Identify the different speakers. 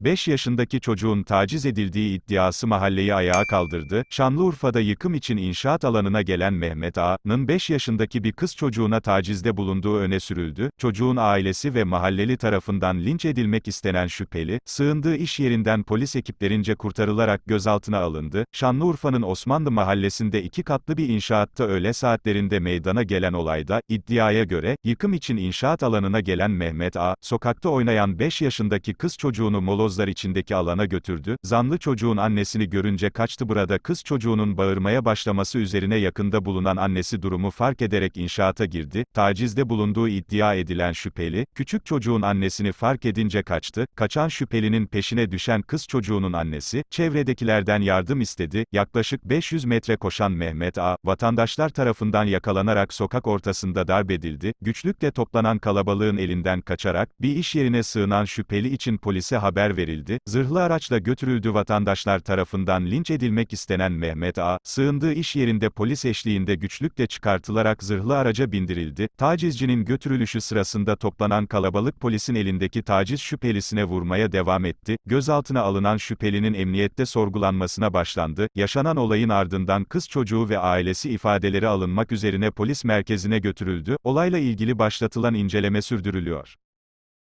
Speaker 1: 5 yaşındaki çocuğun taciz edildiği iddiası mahalleyi ayağa kaldırdı. Şanlıurfa'da yıkım için inşaat alanına gelen Mehmet A'nın 5 yaşındaki bir kız çocuğuna tacizde bulunduğu öne sürüldü. Çocuğun ailesi ve mahalleli tarafından linç edilmek istenen şüpheli, sığındığı iş yerinden polis ekiplerince kurtarılarak gözaltına alındı. Şanlıurfa'nın Osmanlı mahallesinde iki katlı bir inşaatta öğle saatlerinde meydana gelen olayda, iddiaya göre, yıkım için inşaat alanına gelen Mehmet A, sokakta oynayan 5 yaşındaki kız çocuğunu molozlar içindeki alana götürdü. Zanlı çocuğun annesini görünce kaçtı burada kız çocuğunun bağırmaya başlaması üzerine yakında bulunan annesi durumu fark ederek inşaata girdi. Tacizde bulunduğu iddia edilen şüpheli, küçük çocuğun annesini fark edince kaçtı. Kaçan şüphelinin peşine düşen kız çocuğunun annesi, çevredekilerden yardım istedi. Yaklaşık 500 metre koşan Mehmet A, vatandaşlar tarafından yakalanarak sokak ortasında darp edildi. Güçlükle toplanan kalabalığın elinden kaçarak, bir iş yerine sığınan şüpheli için polise haber verildi. Zırhlı araçla götürüldü vatandaşlar tarafından linç edilmek istenen Mehmet A, sığındığı iş yerinde polis eşliğinde güçlükle çıkartılarak zırhlı araca bindirildi. Tacizcinin götürülüşü sırasında toplanan kalabalık polisin elindeki taciz şüphelisine vurmaya devam etti. Gözaltına alınan şüphelinin emniyette sorgulanmasına başlandı. Yaşanan olayın ardından kız çocuğu ve ailesi ifadeleri alınmak üzerine polis merkezine götürüldü. Olayla ilgili başlatılan inceleme sürdürülüyor.